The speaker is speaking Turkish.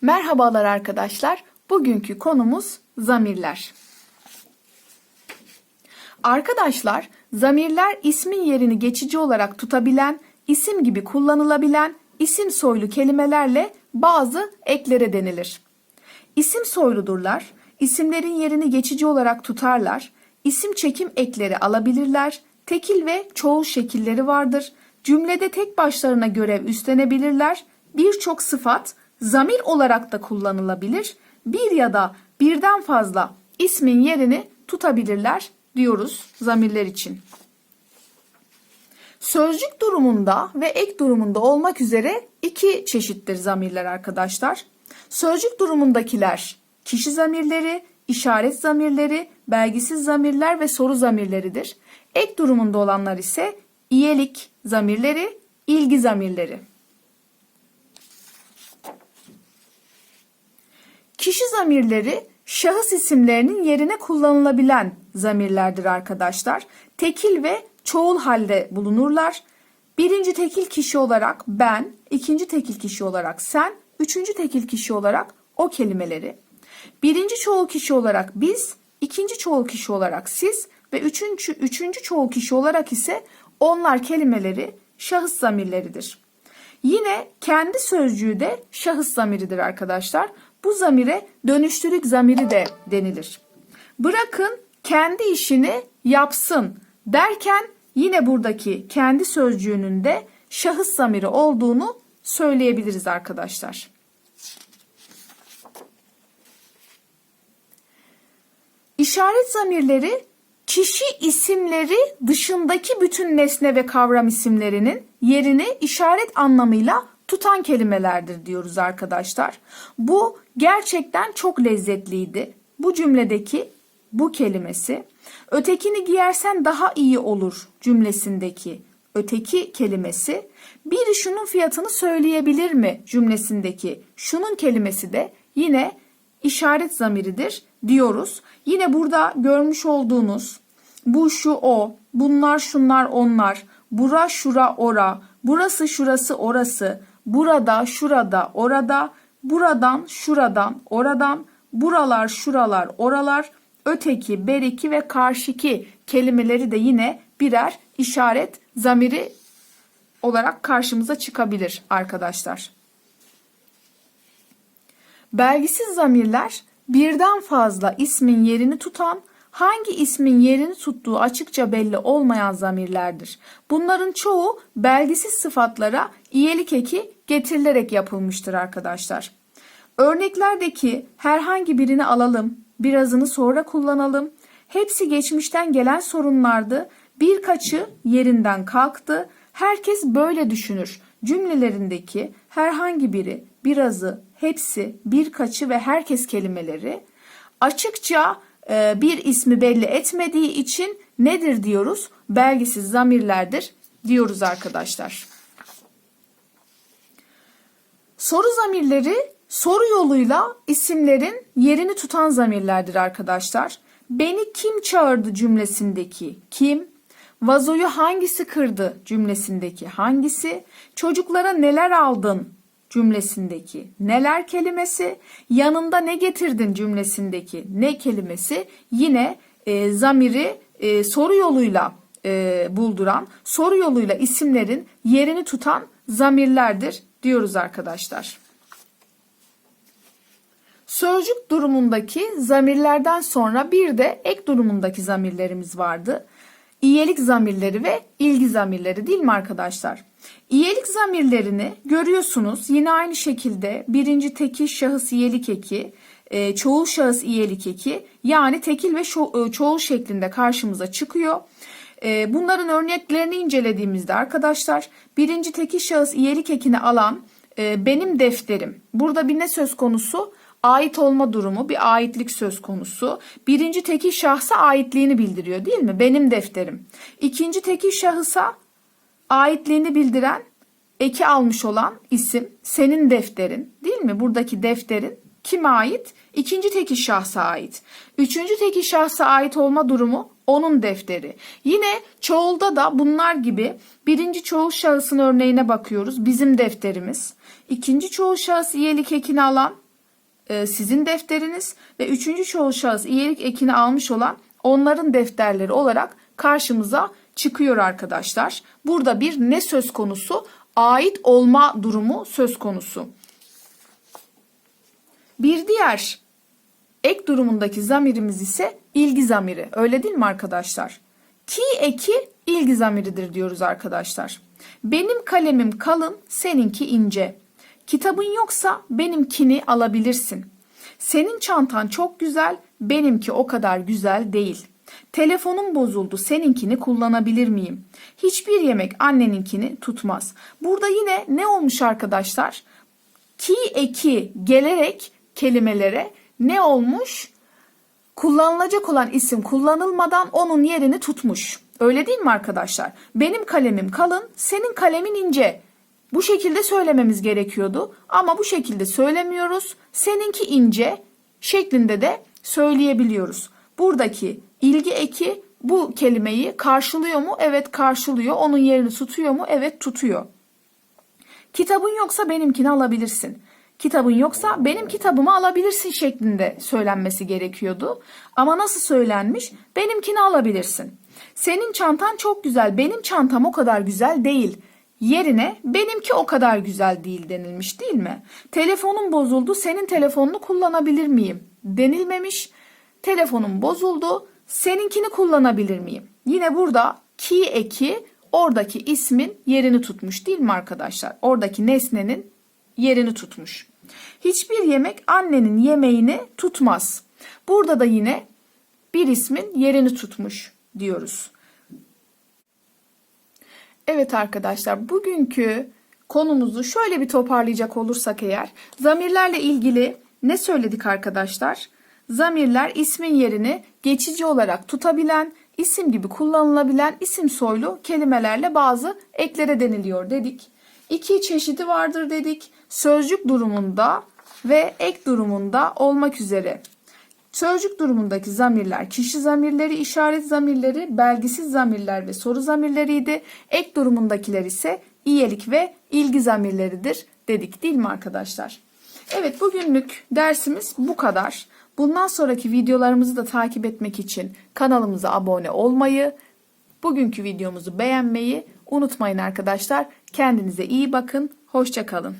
Merhabalar arkadaşlar. Bugünkü konumuz zamirler. Arkadaşlar, zamirler ismin yerini geçici olarak tutabilen, isim gibi kullanılabilen, isim soylu kelimelerle bazı eklere denilir. İsim soyludurlar, isimlerin yerini geçici olarak tutarlar, isim çekim ekleri alabilirler, tekil ve çoğul şekilleri vardır, cümlede tek başlarına görev üstlenebilirler, birçok sıfat zamir olarak da kullanılabilir, bir ya da birden fazla ismin yerini tutabilirler diyoruz zamirler için. Sözcük durumunda ve ek durumunda olmak üzere iki çeşittir zamirler arkadaşlar. Sözcük durumundakiler kişi zamirleri, işaret zamirleri, belgisiz zamirler ve soru zamirleridir. Ek durumunda olanlar ise iyelik zamirleri, ilgi zamirleri. Kişi zamirleri şahıs isimlerinin yerine kullanılabilen zamirlerdir arkadaşlar. Tekil ve çoğul halde bulunurlar. Birinci tekil kişi olarak ben, ikinci tekil kişi olarak sen, üçüncü tekil kişi olarak o kelimeleri. Birinci çoğul kişi olarak biz, ikinci çoğul kişi olarak siz ve üçüncü, üçüncü çoğul kişi olarak ise onlar kelimeleri şahıs zamirleridir. Yine kendi sözcüğü de şahıs zamiridir arkadaşlar. Bu zamire dönüştürük zamiri de denilir. Bırakın kendi işini yapsın derken yine buradaki kendi sözcüğünün de şahıs zamiri olduğunu söyleyebiliriz arkadaşlar. İşaret zamirleri kişi isimleri dışındaki bütün nesne ve kavram isimlerinin yerini işaret anlamıyla tutan kelimelerdir diyoruz arkadaşlar. Bu gerçekten çok lezzetliydi. Bu cümledeki bu kelimesi ötekini giyersen daha iyi olur cümlesindeki öteki kelimesi biri şunun fiyatını söyleyebilir mi cümlesindeki şunun kelimesi de yine işaret zamiridir diyoruz. Yine burada görmüş olduğunuz bu şu o, bunlar şunlar onlar, bura şura ora, burası şurası orası, burada şurada orada, buradan şuradan oradan, buralar şuralar oralar, öteki, beriki ve karşiki kelimeleri de yine birer işaret zamiri olarak karşımıza çıkabilir arkadaşlar. Belgisiz zamirler birden fazla ismin yerini tutan, hangi ismin yerini tuttuğu açıkça belli olmayan zamirlerdir. Bunların çoğu belgisiz sıfatlara iyelik eki getirilerek yapılmıştır arkadaşlar. Örneklerdeki herhangi birini alalım, birazını sonra kullanalım. Hepsi geçmişten gelen sorunlardı. Birkaçı yerinden kalktı. Herkes böyle düşünür. Cümlelerindeki herhangi biri, birazı, hepsi, birkaçı ve herkes kelimeleri açıkça bir ismi belli etmediği için nedir diyoruz? Belgisiz zamirlerdir diyoruz arkadaşlar. Soru zamirleri soru yoluyla isimlerin yerini tutan zamirlerdir arkadaşlar. Beni kim çağırdı cümlesindeki kim, vazoyu hangisi kırdı cümlesindeki hangisi, çocuklara neler aldın cümlesindeki neler kelimesi, yanında ne getirdin cümlesindeki ne kelimesi yine e, zamiri e, soru yoluyla e, bulduran, soru yoluyla isimlerin yerini tutan zamirlerdir diyoruz arkadaşlar. Sözcük durumundaki zamirlerden sonra bir de ek durumundaki zamirlerimiz vardı. İyelik zamirleri ve ilgi zamirleri değil mi arkadaşlar? İyelik zamirlerini görüyorsunuz. Yine aynı şekilde birinci tekil şahıs iyelik eki, e, çoğul şahıs iyelik eki yani tekil ve e, çoğul şeklinde karşımıza çıkıyor. E, bunların örneklerini incelediğimizde arkadaşlar birinci tekil şahıs iyelik ekini alan benim defterim. Burada bir ne söz konusu? Ait olma durumu, bir aitlik söz konusu. Birinci tekil şahsa aitliğini bildiriyor değil mi? Benim defterim. İkinci tekil şahısa aitliğini bildiren eki almış olan isim senin defterin değil mi? Buradaki defterin kime ait? İkinci tekil şahsa ait. Üçüncü tekil şahsa ait olma durumu onun defteri. Yine çoğulda da bunlar gibi birinci çoğul şahısın örneğine bakıyoruz. Bizim defterimiz. İkinci çoğul şahıs iyelik ekini alan sizin defteriniz ve üçüncü çoğul şahıs iyilik ekini almış olan onların defterleri olarak karşımıza çıkıyor arkadaşlar. Burada bir ne söz konusu? Ait olma durumu söz konusu. Bir diğer ek durumundaki zamirimiz ise ilgi zamiri. Öyle değil mi arkadaşlar? Ki eki ilgi zamiridir diyoruz arkadaşlar. Benim kalemim kalın, seninki ince. Kitabın yoksa benimkini alabilirsin. Senin çantan çok güzel, benimki o kadar güzel değil. Telefonum bozuldu, seninkini kullanabilir miyim? Hiçbir yemek anneninkini tutmaz. Burada yine ne olmuş arkadaşlar? Ki eki gelerek kelimelere ne olmuş? Kullanılacak olan isim kullanılmadan onun yerini tutmuş. Öyle değil mi arkadaşlar? Benim kalemim kalın, senin kalemin ince. Bu şekilde söylememiz gerekiyordu ama bu şekilde söylemiyoruz. Seninki ince şeklinde de söyleyebiliyoruz. Buradaki ilgi eki bu kelimeyi karşılıyor mu? Evet karşılıyor. Onun yerini tutuyor mu? Evet tutuyor. Kitabın yoksa benimkini alabilirsin. Kitabın yoksa benim kitabımı alabilirsin şeklinde söylenmesi gerekiyordu. Ama nasıl söylenmiş? Benimkini alabilirsin. Senin çantan çok güzel, benim çantam o kadar güzel değil. Yerine benimki o kadar güzel değil denilmiş değil mi? Telefonum bozuldu, senin telefonunu kullanabilir miyim? Denilmemiş. Telefonum bozuldu, seninkini kullanabilir miyim? Yine burada ki eki oradaki ismin yerini tutmuş değil mi arkadaşlar? Oradaki nesnenin yerini tutmuş. Hiçbir yemek annenin yemeğini tutmaz. Burada da yine bir ismin yerini tutmuş diyoruz. Evet arkadaşlar bugünkü konumuzu şöyle bir toparlayacak olursak eğer zamirlerle ilgili ne söyledik arkadaşlar? Zamirler ismin yerini geçici olarak tutabilen, isim gibi kullanılabilen isim soylu kelimelerle bazı eklere deniliyor dedik. İki çeşidi vardır dedik. Sözcük durumunda ve ek durumunda olmak üzere. Sözcük durumundaki zamirler kişi zamirleri, işaret zamirleri, belgisiz zamirler ve soru zamirleriydi. Ek durumundakiler ise iyilik ve ilgi zamirleridir dedik değil mi arkadaşlar? Evet bugünlük dersimiz bu kadar. Bundan sonraki videolarımızı da takip etmek için kanalımıza abone olmayı, bugünkü videomuzu beğenmeyi unutmayın arkadaşlar. Kendinize iyi bakın, hoşçakalın.